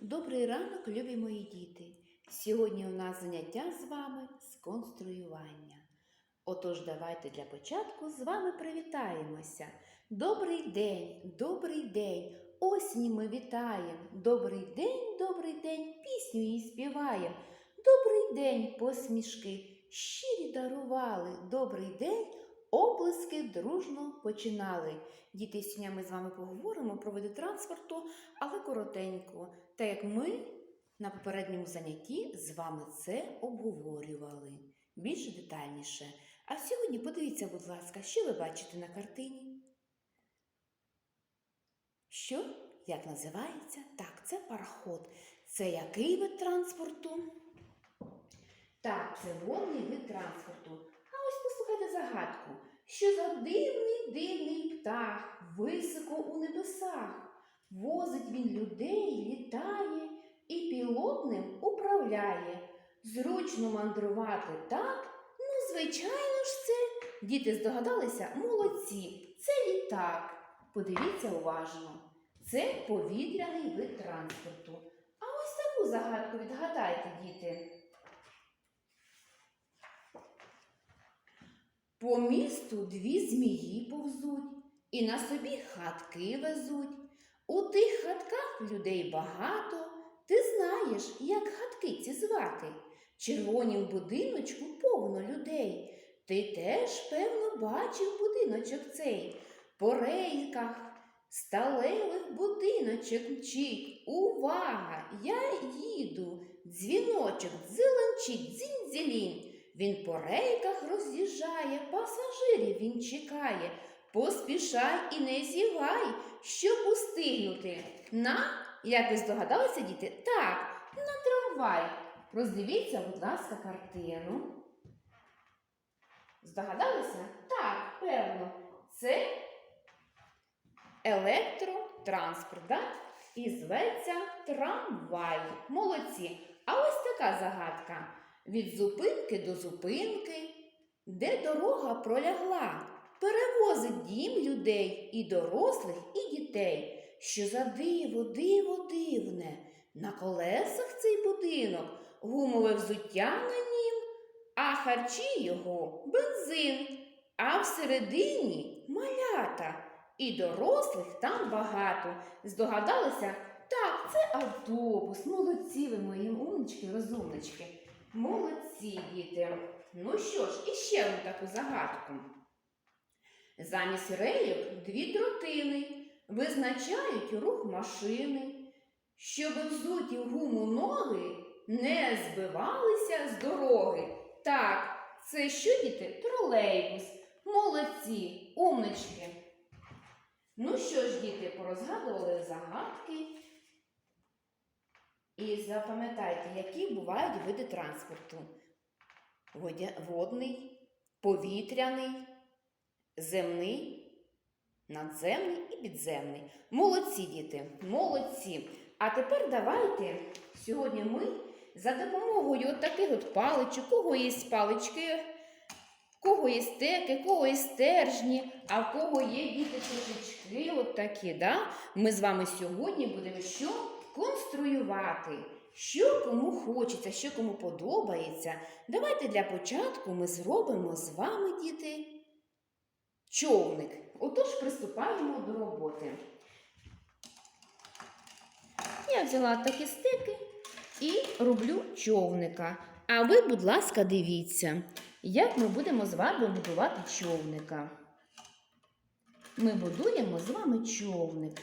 Добрий ранок, любі мої діти! Сьогодні у нас заняття з вами з конструювання. Отож, давайте для початку з вами привітаємося. Добрий день, добрий день! Осінь ми вітаємо. Добрий день, добрий день, пісню їй співаємо. Добрий день, посмішки, щирі дарували. Добрий день, оплески дружно починали. Діти, сьогодні ми з вами поговоримо про види транспорту, але коротенько, так як ми на попередньому занятті з вами це обговорювали більш детальніше. А сьогодні подивіться, будь ласка, що ви бачите на картині? Що? Як називається? Так, це пароход. Це який вид транспорту? Так, це водний вид транспорту. А ось послухайте загадку. Що за дивний дивний птах високо у небесах? Возить він людей, літає і пілот ним управляє. Зручно мандрувати так? Ну, звичайно ж це. Діти здогадалися? Молодці. Це літак. Подивіться уважно. Це повітряний вид транспорту. А ось таку загадку відгадайте, діти. По місту дві змії повзуть і на собі хатки везуть. У тих хатках людей багато. Ти знаєш, як хатки ці звати. Червоні в будиночку повно людей. Ти теж, певно, бачив будиночок цей. По рейках сталевих будиночок мчить. Увага! Я їду. Дзвіночок дзеленчить, дзінь-дзелінь. Він по рейках роз'їжджає, пасажирів він чекає. Поспішай і не зівай, щоб устигнути. На, як ви здогадалися, діти? Так, на трамвай. Роздивіться, будь ласка, картину. Здогадалися? Так, певно. Це електротранспорт, да? і зветься трамвай. Молодці. А ось така загадка. Від зупинки до зупинки, де дорога пролягла, перевозить дім людей і дорослих, і дітей. Що за диво, диво дивне. На колесах цей будинок, гумове взуття на нім, а харчі його бензин, а всередині малята. І дорослих там багато. Здогадалися? Так, це автобус. Молодці ви мої умнички, розумнички. Молодці, діти. Ну що ж, іще одну таку загадку. Замість рейок дві дротини визначають рух машини, щоб взуті в гуму ноги не збивалися з дороги. Так, це що, діти? Тролейбус. Молодці, умнички. Ну що ж, діти, порозгадували загадки. І запам'ятайте, які бувають види транспорту: водний, повітряний, земний, надземний і підземний. Молодці, діти, молодці. А тепер давайте сьогодні ми за допомогою от таких от паличок, кого є палички, кого є стеки, кого є стержні, а в кого є діти кружечки, от такі, да? ми з вами сьогодні будемо що? Конструювати, що кому хочеться, що кому подобається. Давайте для початку ми зробимо з вами, діти, човник. Отож, приступаємо до роботи. Я взяла такі стики і роблю човника. А ви, будь ласка, дивіться, як ми будемо з вами будувати човника. Ми будуємо з вами човник.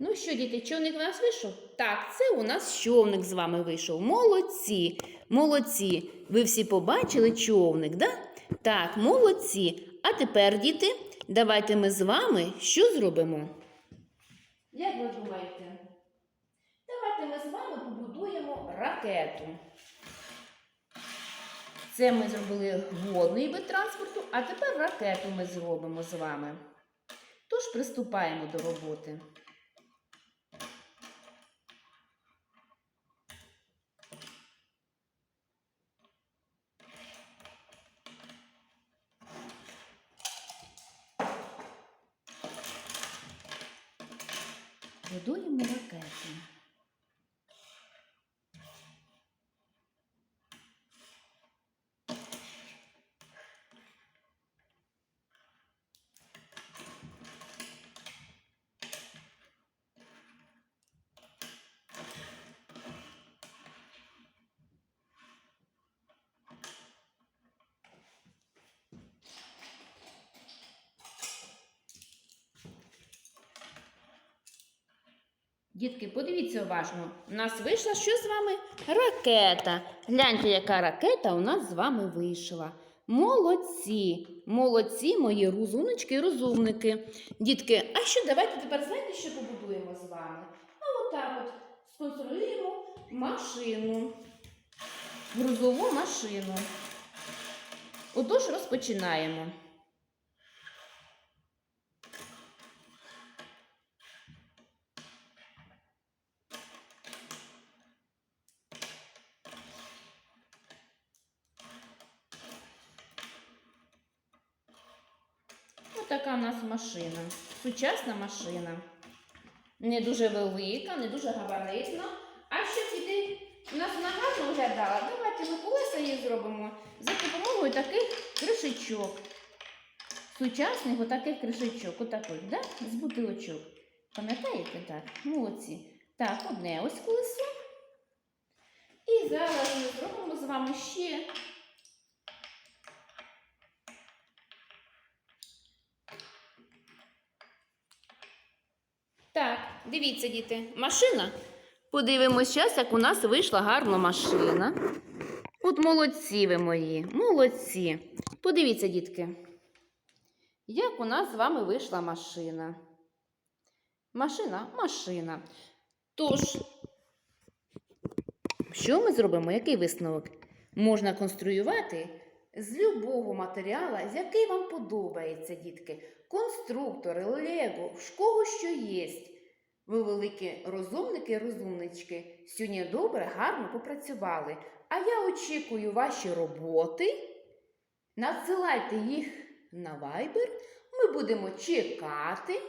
Ну що, діти, човник у нас вийшов? Так, це у нас човник з вами вийшов. Молодці, молодці. Ви всі побачили човник, да? Так, молодці. А тепер, діти, давайте ми з вами що зробимо? Як ви думаєте? Давайте ми з вами побудуємо ракету. Це ми зробили водний вид транспорту, а тепер ракету ми зробимо з вами. Тож приступаємо до роботи. Будуємо ракети. Дітки, подивіться уважно. У нас вийшла що з вами? Ракета. Гляньте, яка ракета у нас з вами вийшла. Молодці, молодці, мої розумнички і розумники. Дітки, а що давайте тепер знаєте, що побудуємо з вами? А отак от сконструюємо машину, грузову машину. Отож розпочинаємо. Ось така у нас машина. Сучасна машина. Не дуже велика, не дуже габаритна. А щоб іти у нас вона виглядала, давайте ми колеса її зробимо за допомогою таких кришечок. Сучасних отаких кришечок, отаких, да? з бутилочок. Пам'ятаєте так? Молодці. Так, одне ось колесо. І зараз ми зробимо з вами ще Так, дивіться, діти, машина. Подивимось зараз, як у нас вийшла гарна машина. От молодці ви мої, молодці. Подивіться, дітки, як у нас з вами вийшла машина. Машина, машина. Тож, що ми зробимо? Який висновок? Можна конструювати з любого матеріалу, з який вам подобається, дітки. Конструктори, лего, в кого що є. Ви великі розумники і розумнички. Сьогодні добре, гарно попрацювали. А я очікую ваші роботи. Надсилайте їх на Viber. Ми будемо чекати.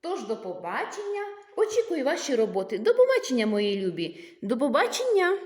Тож до побачення. Очікую ваші роботи. До побачення, мої любі. До побачення!